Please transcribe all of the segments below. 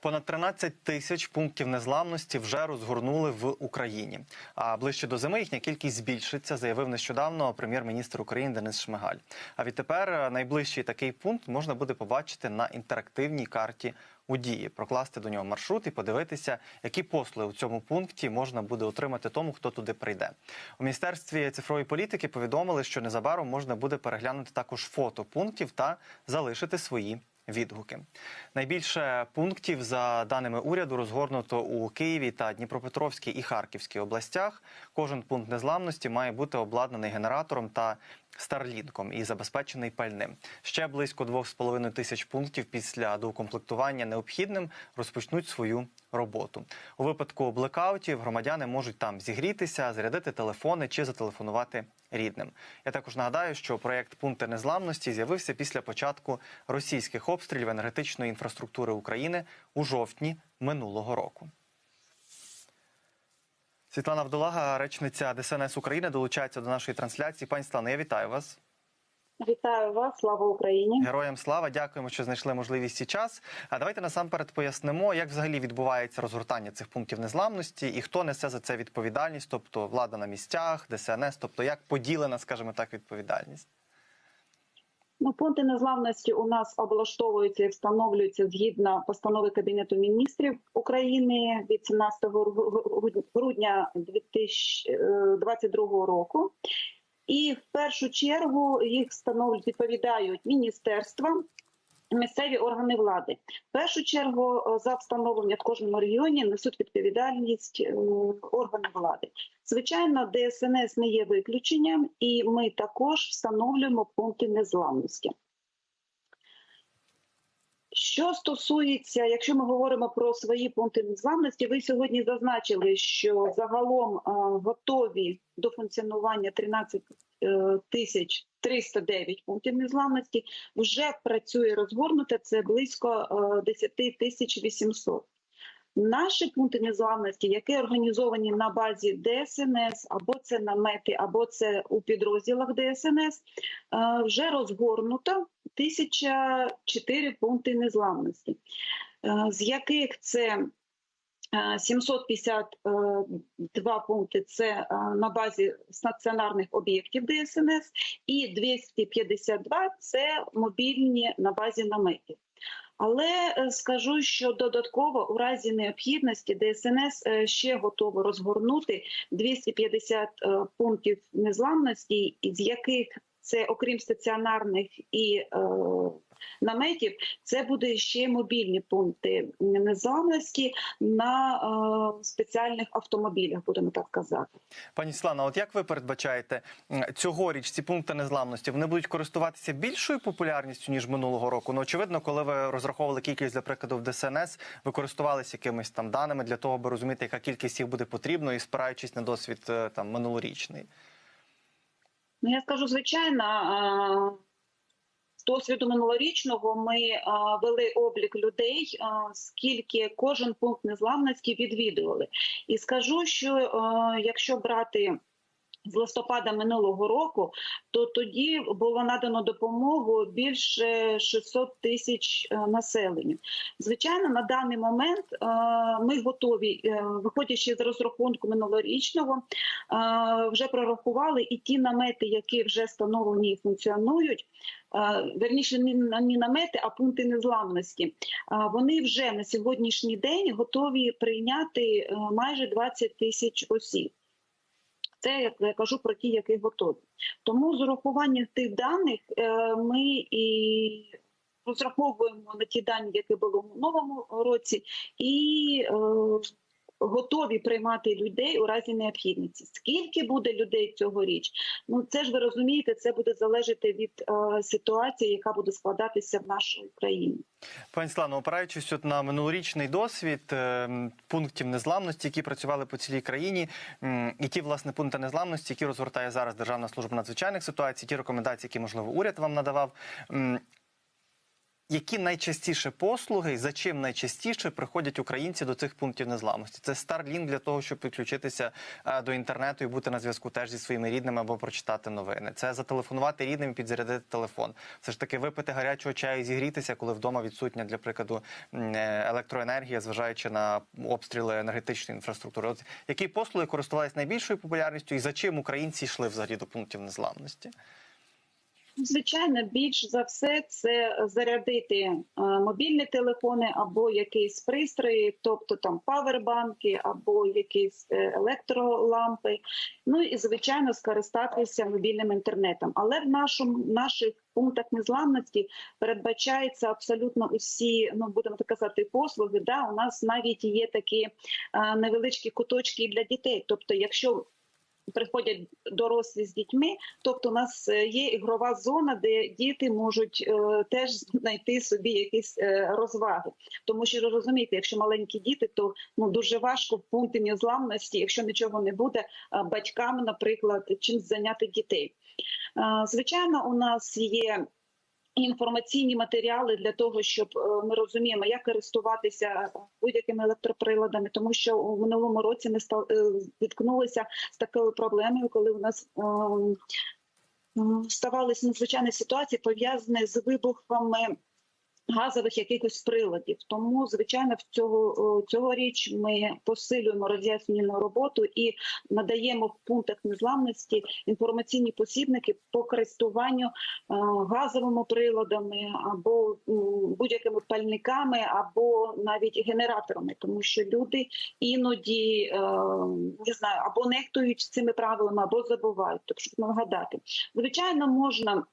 Понад 13 тисяч пунктів незламності вже розгорнули в Україні. А ближче до зими їхня кількість збільшиться, заявив нещодавно прем'єр-міністр України Денис Шмигаль. А відтепер е, найближчий такий пункт можна буде побачити на інтерактивній карті у дії, прокласти до нього маршрут і подивитися, які послуги у цьому пункті можна буде отримати тому, хто туди прийде. У міністерстві цифрової політики повідомили, що незабаром можна буде переглянути також фото пунктів та залишити свої відгуки. Найбільше пунктів, за даними уряду, розгорнуто у Києві та Дніпропетровській і Харківській областях. Кожен пункт незламності має бути обладнаний генератором та старлінком і забезпечений пальним. Ще близько 2,5 тисяч пунктів після доукомплектування необхідним розпочнуть свою роботу. У випадку блекаутів громадяни можуть там зігрітися, зарядити телефони чи зателефонувати рідним. Я також нагадаю, що проєкт пункти незламності з'явився після початку російських обстрілів енергетичної інфраструктури України у жовтні минулого року. Світлана Вдолага, речниця ДСНС України, долучається до нашої трансляції. Пані Світлано, я вітаю вас. Вітаю вас, слава Україні. Героям слава, дякуємо, що знайшли можливість і час. А давайте насамперед пояснимо, як взагалі відбувається розгортання цих пунктів незламності і хто несе за це відповідальність, тобто влада на місцях, ДСНС, тобто як поділена, скажімо так, відповідальність. Ну, пункти незламності у нас облаштовуються і встановлюються згідно постанови Кабінету міністрів України від 17 грудня 2022 року. І в першу чергу їх встановлюють відповідають міністерства. Місцеві органи влади в першу чергу за встановлення в кожному регіоні несуть відповідальність е, органи влади. Звичайно, ДСНС не є виключенням, і ми також встановлюємо пункти незламності. Що стосується, якщо ми говоримо про свої пункти незламності, ви сьогодні зазначили, що загалом е, готові до функціонування 13 е, тисяч 309 пунктів незламності. Вже працює розгорнуте це близько е, 10 тисяч 800. Наші пункти незламності, які організовані на базі ДСНС, або це намети, або це у підрозділах ДСНС, е, вже розгорнуто 1004 пункти незламності, е, з яких це е, 752 пункти це е, на базі стаціонарних об'єктів ДСНС, і 252 це мобільні на базі наметів. Але е, скажу, що додатково у разі необхідності ДСНС е, ще готово розгорнути 250 е, пунктів незламності, з яких це окрім стаціонарних і е, наметів, це буде ще мобільні пункти незламності на е, спеціальних автомобілях, будемо так казати. Пані Світлана, от як ви передбачаєте цьогоріч ці пункти незламності? Вони будуть користуватися більшою популярністю ніж минулого року. Ну очевидно, коли ви розраховували кількість, для прикладу, в ДСНС, ви користувалися якимись там даними для того, аби розуміти, яка кількість їх буде потрібно, і спираючись на досвід е, там минулорічний. Ну, я скажу, звичайно, з досвіду минулорічного ми вели облік людей, скільки кожен пункт незламності відвідували. І скажу, що якщо брати з листопада минулого року, то тоді було надано допомогу більше 600 тисяч е, населенню. Звичайно, на даний момент е, ми готові, е, виходячи з розрахунку минулорічного, вже прорахували і ті намети, які вже встановлені і функціонують. Верніше не намети, а пункти незламності. Вони вже на сьогоднішній день готові прийняти майже 20 тисяч осіб. Це як я кажу про ті, які готові. Тому з урахуванням тих даних е, ми і розраховуємо на ті дані, які були в новому році, і е, готові приймати людей у разі необхідності. Скільки буде людей цьогоріч? Ну це ж ви розумієте, це буде залежати від е, ситуації, яка буде складатися в нашій країні. Пані Слано, опираючись от на минулорічний досвід е, пунктів незламності, які працювали по цілій країні, м, і ті власне пункти незламності, які розгортає зараз Державна служба надзвичайних ситуацій, ті рекомендації, які можливо уряд вам надавав. Які найчастіше послуги і за чим найчастіше приходять українці до цих пунктів незламності? Це Starlink для того, щоб підключитися е, до інтернету і бути на зв'язку теж зі своїми рідними або прочитати новини. Це зателефонувати рідним і підзарядити телефон. Все ж таки випити гарячого чаю і зігрітися, коли вдома відсутня, для прикладу, е, електроенергія, зважаючи на обстріли енергетичної інфраструктури. От які послуги користувалися найбільшою популярністю і за чим українці йшли взагалі до пунктів незламності? Звичайно, більш за все це зарядити е, мобільні телефони або якісь пристрої, тобто там павербанки або якісь е, електролампи. Ну і звичайно скористатися мобільним інтернетом. Але в нашому наших пунктах незламності передбачається абсолютно усі, ну будемо так казати, послуги. Да, у нас навіть є такі е, невеличкі куточки для дітей. Тобто, якщо приходять дорослі з дітьми, тобто у нас е, є ігрова зона, де діти можуть е, теж знайти собі якісь е, розваги. Тому що розумієте, якщо маленькі діти, то ну дуже важко в пункті незламності, якщо нічого не буде, батькам, наприклад, чим зайняти дітей. Звичайно, у нас є інформаційні матеріали для того, щоб е, ми розуміємо, як користуватися будь-якими електроприладами, тому що у минулому році ми ста- е, з такою проблемою, коли у нас ставалися надзвичайні ситуації пов'язані з вибухами. Газових якихось приладів, тому звичайно, в цього цьогоріч ми посилюємо роз'яснювальну роботу і надаємо в пунктах незламності інформаційні посібники по користуванню е, газовими приладами або будь-якими пальниками, або навіть генераторами, тому що люди іноді е, не знаю, або нехтують цими правилами, або забувають. Тобто, щоб нагадати, звичайно, можна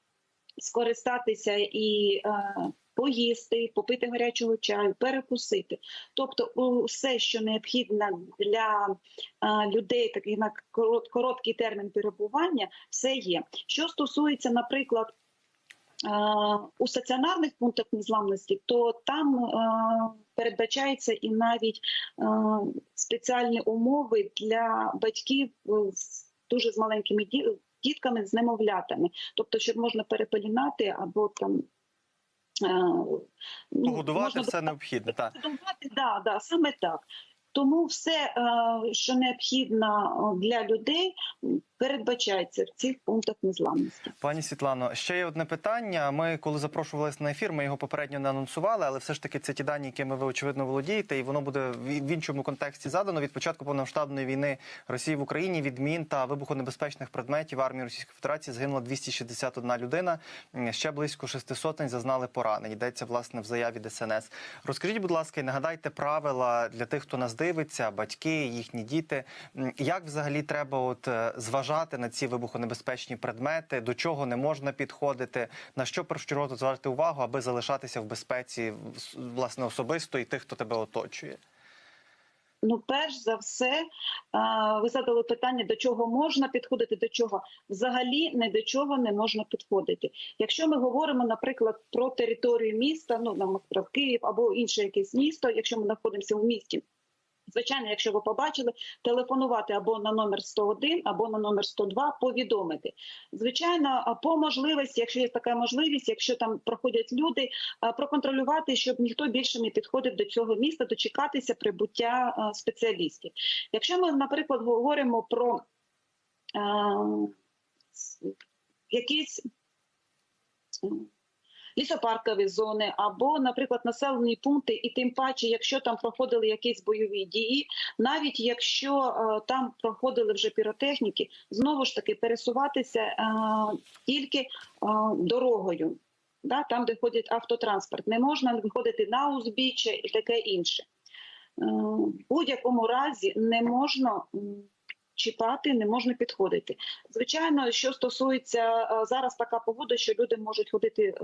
скористатися і. Поїсти, попити гарячого чаю, перекусити, тобто все, що необхідно для людей, такий на корот- короткий термін перебування, все є. Що стосується, наприклад, у стаціонарних пунктах незламності, то там передбачається і навіть спеціальні умови для батьків е, з дуже з маленькими дітками, з немовлятами, тобто, щоб можна перепелінати або там. Е, ну, Погодувати все необхідне. Так. Да, да, саме так. Тому все, е, що необхідно е, для людей, передбачається в цих пунктах незламності. Пані Світлано, ще є одне питання. Ми, коли запрошувалися на ефір, ми його попередньо не анонсували, але все ж таки це ті дані, якими ви очевидно володієте, і воно буде в іншому контексті задано. Від початку повномасштабної війни Росії в Україні від мін та вибухонебезпечних предметів армії Російської Федерації загинула 261 людина. Ще близько шести сотень зазнали поранень. Йдеться власне в заяві ДСНС. Розкажіть, будь ласка, і нагадайте правила для тих, хто нас дивиться, батьки, їхні діти. Як взагалі треба от е, зважати на ці вибухонебезпечні предмети, до чого не можна підходити, на що першочергово зважати увагу, аби залишатися в безпеці власне особисто і тих, хто тебе оточує? Ну, перш за все, ви задали питання, до чого можна підходити, до чого взагалі не до чого не можна підходити. Якщо ми говоримо, наприклад, про територію міста, ну наприклад, Київ або інше якесь місто, якщо ми знаходимося в місті. Звичайно, якщо ви побачили, телефонувати або на номер 101, або на номер 102, повідомити. Звичайно, по можливості, якщо є така можливість, якщо там проходять люди, проконтролювати, щоб ніхто більше не підходив до цього міста, дочекатися прибуття спеціалістів. Якщо ми, наприклад, говоримо про с- якісь лісопаркові зони або, наприклад, населені пункти, і тим паче, якщо там проходили якісь бойові дії, навіть якщо е, там проходили вже піротехніки, знову ж таки пересуватися е, тільки е, дорогою. Да, там, де ходить автотранспорт, не можна виходити на узбіччя і таке інше. В будь-якому разі не можна чіпати, не можна підходити. Звичайно, що стосується е, зараз така погода, що люди можуть ходити е,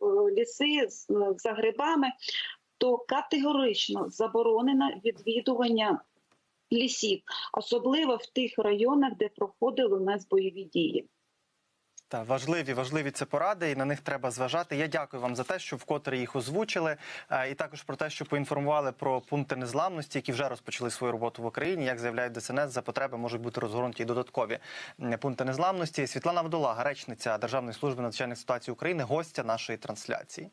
в ліси е, за грибами, то категорично заборонено відвідування лісів, особливо в тих районах, де проходили у нас бойові дії. Так, важливі, важливі це поради, і на них треба зважати. Я дякую вам за те, що вкотре їх озвучили, е, і також про те, що поінформували про пункти незламності, які вже розпочали свою роботу в Україні. Як заявляють ДСНС, за потреби можуть бути розгорнуті і додаткові пункти незламності. Світлана Вдолага, речниця Державної служби надзвичайних ситуацій України, гостя нашої трансляції.